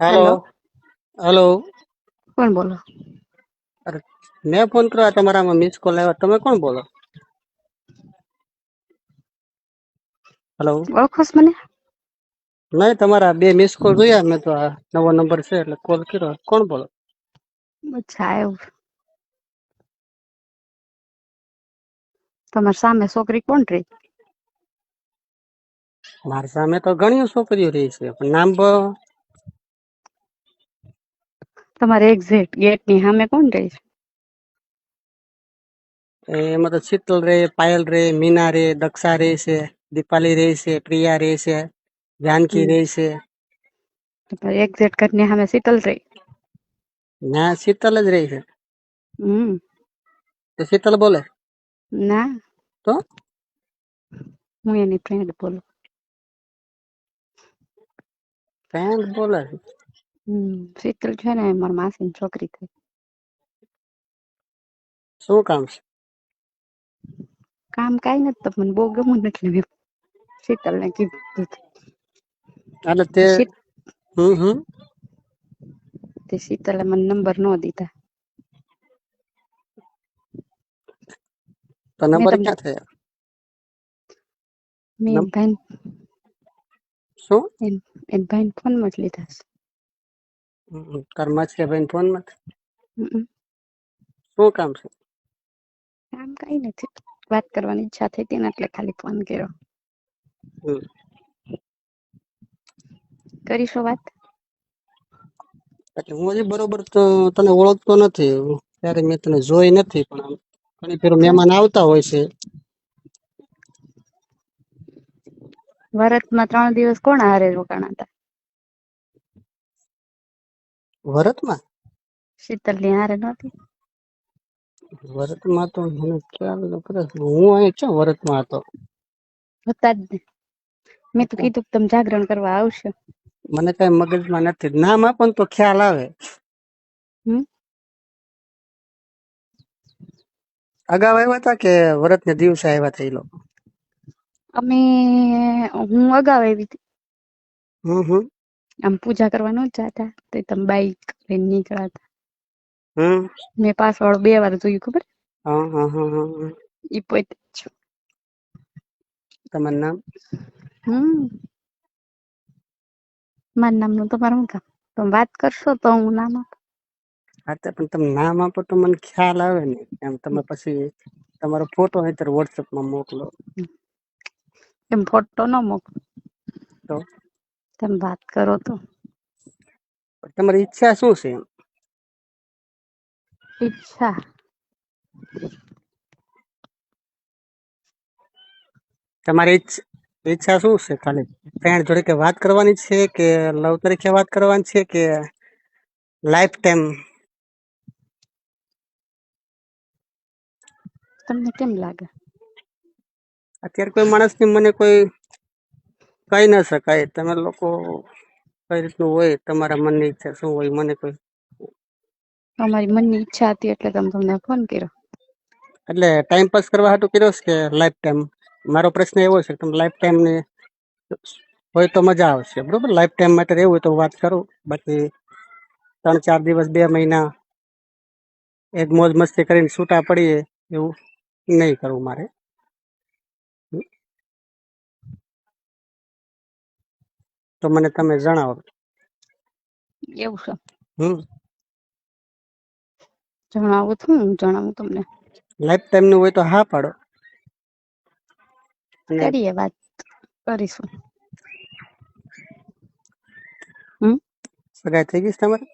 Hello. Hello. કોણ બોલો? અરે મેં ફોન કર્યો તમારામાં મિસ કોલ આવ્યો. તમે કોણ બોલો? હેલો. ઓળખોસ મને? નહીં તમારા બે મિસ કોલ જોયા. મેં તો આ નવો નંબર છે એટલે કોલ કર્યો. કોણ બોલો? અચ્છા એવું તમારી સામે છોકરી કોણ રહી? મારી સામે તો ઘણી છોકરીઓ રહી છે. પણ નામ તમારે એક્ઝેક્ટ ગેટની સામે કોણ રહી છે એ એમાં તો શીતલ રે પાયલ રે મીના રે દક્ષા રે છે દીપાલી રે છે પ્રિયા રે છે જાનકી હમ. રે છે તમારે એક્ઝેક્ટ ઘરની સામે શીતલ રહી ના શીતલ જ રહી છે હમ તો શીતલ બોલે ના તો હું એની ફ્રેન્ડ બોલું ફ્રેન્ડ બોલે છે. હમ શીતલ છે ને માસી માસીની છોકરી થઈ શું કામ છે કામ કઈ નથી તો મને બહુ ગમું નથી એટલે મેં શીતલ ને કીધું હતું. એટલે તે શીત- હમ હમ તે શીતલે મને નંબર નો દીધા તો મેં નંબર તમને ક્યાં થયા મેં નમ- એન ભાઈ શું એન એન ભાઈ ફોનમાં જ લીધા છે હમ, કર્મા છે ભાઈ ફોન હમ. શું કામ છે? કામ કઈ નથી. વાત કરવાની ઈચ્છા થઈ હતી ને એટલે ખાલી ફોન કર્યો. કરીશો વાત? એટલે હું હજી બરોબર તને ઓળખતો નથી. ત્યારે મેં તને જોઈ નથી પણ આમ ઘણી ફેર મહેમાન આવતા હોય છે. વરતમાં ત્રણ દિવસ કોણ હારે રોકાણા હતા? વરતમાં? શીતલની હારે નહોતી. વરતમાં તો મને ખ્યાલ નથી હું અહીં છું વરતમાં હતો? હતા જ ને. મેં તો કીધું કે તમે જાગરણ કરવા આવશો. મને કઈ મગજમાં નથી. નામ આપો તો ખ્યાલ આવે. હમ? અગાઉ આવ્યા હતા કે વરત ને દિવસે આવ્યા હતા એ લોકો? અમે હું અગાઉ આવી હતી. હમ હમ. આમ પૂજા કરવા ન જતા. તો તમે બાઈક લઈને નીકળ્યા હતા મેં પાછળ બે વાર જોયું ખબર? હા હા હા હા હા. ઈ પોતે જ તમારું નામ? હમ. મારું નામનું તમારું કામ? તમે વાત કરશો તો હું નામ આપું. હા તો પણ તમે નામ આપો તો મને ખ્યાલ આવે ને. એમ તમે પછી તમારો ફોટો અત્યારે વોટ્સઅપમાં મોકલો. એમ ફોટો ન મોકલો. તો? તમે વાત કરો તો. તમારી ઈચ્છા શું છે? ઈચ્છા. તમારી ઈચ્છા શું છે? ખાલી ફ્રેન્ડ જોડે કે વાત કરવાની છે કે લવ તરીકે વાત કરવાની છે કે લાઈફ ટાઈમ? તમને કેમ લાગે? અત્યારે કોઈ માણસની મને કોઈ કહી ન શકાય. તમે લોકો કઈ રીતનું હોય તમારા મનની ઈચ્છા શું હોય મને કોઈ અમારી મનની ઈચ્છા હતી એટલે તમે તમને ફોન કર્યો. એટલે ટાઈમ પાસ કરવા હાટું કર્યો છે કે લાઈફ ટાઈમ મારો પ્રશ્ન એવો છે કે તમે લાઈફ ટાઈમ ને હોય તો મજા આવશે બરોબર? લાઈફ ટાઈમ માટે રહેવું હોય તો વાત કરું. બાકી ત્રણ ચાર દિવસ બે મહિના એક મોજ મસ્તી કરીને છૂટા પડીએ એવું નહીં કરવું મારે. તો મને તમે જણાવો. એવું છે. હમ. જણાવું છું હું જણાવું તમને. લાઈફ ટાઈમનું હોય તો હા પાડો. કરીએ વાત કરીશું. હમ? સગાઈ થઈ ગઈ છે તમારે?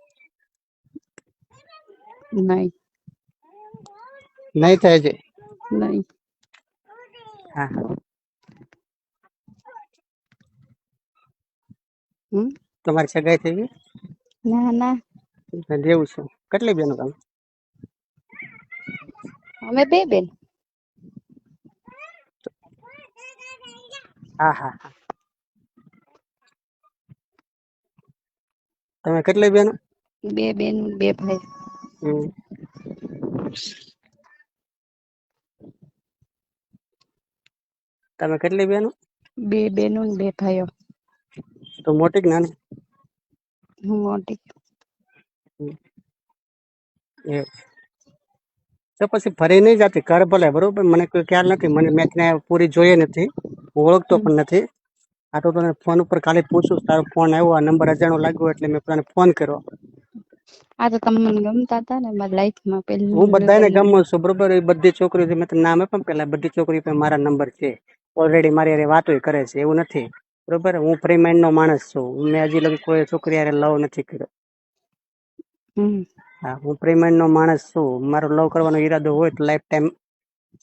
નહીં. નહીં થાય છે? નહીં. હા. હમ? તમારી સગાઈ થઈ ગઈ? ના ના. જેવું છે. કેટલી બેનો તમે? અમે બે બેન. હા હા તમે કેટલી બેનો? બે બેન બે ભાઈ. તમે કેટલી બેનો? બે બેનો બે ભાઈઓ. તો મોટી કે નાની? હું મોટી. એ તો પછી ફરી નહીં જતી? કર ભલે બરોબર? મને કોઈ ખ્યાલ નથી. મને મેચ ને પૂરી જોઈએ નથી. હું ઓળખતો પણ નથી. આ તો તને ફોન ઉપર ખાલી પૂછું તારો ફોન આવ્યો આ નંબર અજાણો લાગ્યો એટલે મેં તને ફોન કર્યો. આ તો તમે મને ગમતા હતા ને મારી લાઈફમાં પહેલી હું બધાને ગમું છું બરોબર? એ બધી છોકરીઓ મેં તને નામ ને પેલા બધી છોકરીઓ પણ મારા નંબર છે. ઓલરેડી મારી અરે વાતો કરે છે. એવું નથી. બરોબર? હું ફ્રી માઇન્ડ નો માણસ છું. મેં હજી લગી કોઈ છોકરી હારે લવ નથી કર્યો. હા હું ફ્રી માઇન્ડ નો માણસ છું. મારો લવ કરવાનો ઈરાદો હોય તો લાઈફ ટાઈમ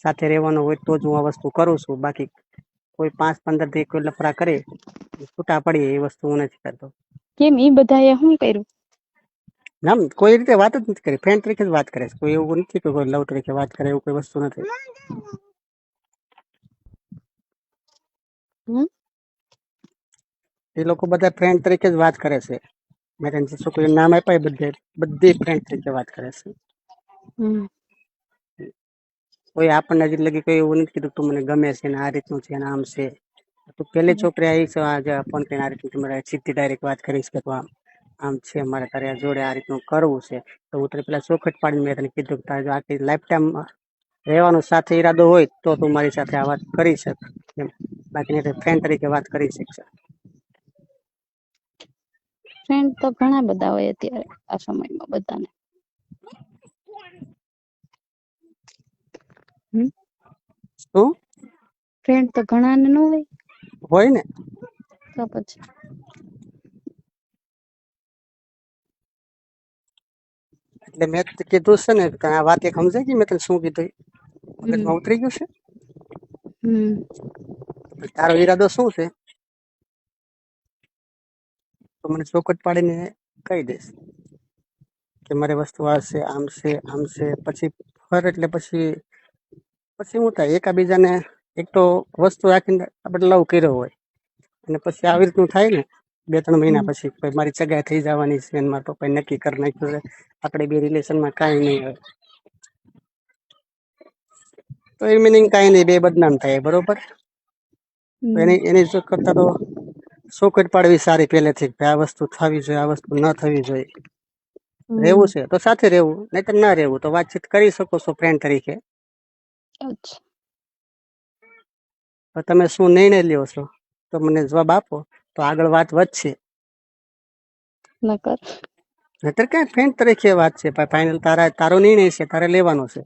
સાથે રહેવાનો હોય તો જ હું આ વસ્તુ કરું છું. બાકી કોઈ પાંચ પંદરથી કોઈ લફડા કરે છૂટા પડીએ એ વસ્તુ હું નથી કરતો. કેમ? એ બધાએ શું કર્યું? ના કોઈ રીતે વાત જ નથી કરી. ફ્રેન્ડ તરીકે જ વાત કરે છે. કોઈ એવું નથી કે કોઈ લવ તરીકે વાત કરે એવું કોઈ વસ્તુ નથી. હમ? એ લોકો બધા ફ્રેન્ડ તરીકે જ વાત કરે છે. મેં તને જે નામ આપ્યા એ બધે બધી ફ્રેન્ડ તરીકે વાત કરે છે. કોઈ આપણને હજી લગી કોઈ એવું નથી કીધું તું મને ગમે છે ને આ રીતનું છે ને આમ છે. તું પહેલી છોકરી આવી છે આજે ફોન કરીને આ રીતનું તમારે સીધી ડાયરેક્ટ વાત કરીશ કે તું આમ આમ છે મારે તારે આ જોડે આ રીતનું કરવું છે. તો હું તને પેલા ચોખટ પાડીને મેં તને કીધું કે તારે જો આખી લાઈફ ટાઈમ રહેવાનો સાથે ઈરાદો હોય તો તું મારી સાથે આ વાત કરી શક. એમ. બાકી ફ્રેન્ડ તરીકે વાત કરી શકશે ફ્રેન્ડ તો ઘણા બધા હોય અત્યારે આ સમયમાં બધાને. શું? ફ્રેન્ડ તો ઘણા ને ન હોય? હોય ને તો પછી. એટલે મેં તો કીધું છે ને કે આ વાત એક સમજાય કે મેં તને શું કીધું મગજમાં ઉતરી ગયું છે? હમ. તારો ઈરાદો શું છે? તો મને ચોકટ પાડીને કહી દઈશ કે મારી વસ્તુ આ છે આમ છે આમ છે. પછી ફર એટલે પછી પછી હું થાય એકાબીજાને એક તો વસ્તુ રાખીને આપણે લવ કર્યો હોય અને પછી આવી રીતનું થાય ને બે ત્રણ મહિના પછી ભાઈ મારી ચગાઈ થઈ જવાની છે અને મારા પપ્પાએ નક્કી કરી નાખ્યું છે. આપણે બે રિલેશનમાં કાંઈ નહીં હોય. તો એ મિનિંગ કાંઈ નહીં બે બદનામ થાય બરોબર? એની એની કરતા તો ચોખટ પાડવી સારી પહેલેથી કે આ વસ્તુ થવી જોઈએ આ વસ્તુ ન થવી જોઈએ. રહેવું છે તો સાથે રહેવું નહીતર ના રહેવું તો વાતચીત કરી શકો છો ફ્રેન્ડ તરીકે. તો તમે શું નિર્ણય લ્યો છો? તો મને જવાબ આપો તો આગળ વાત વધશે. નકર. નતર કે ફ્રેન્ડ તરીકે વાત છે? ફાઇનલ તારા તારો નિર્ણય છે તારે લેવાનો છે.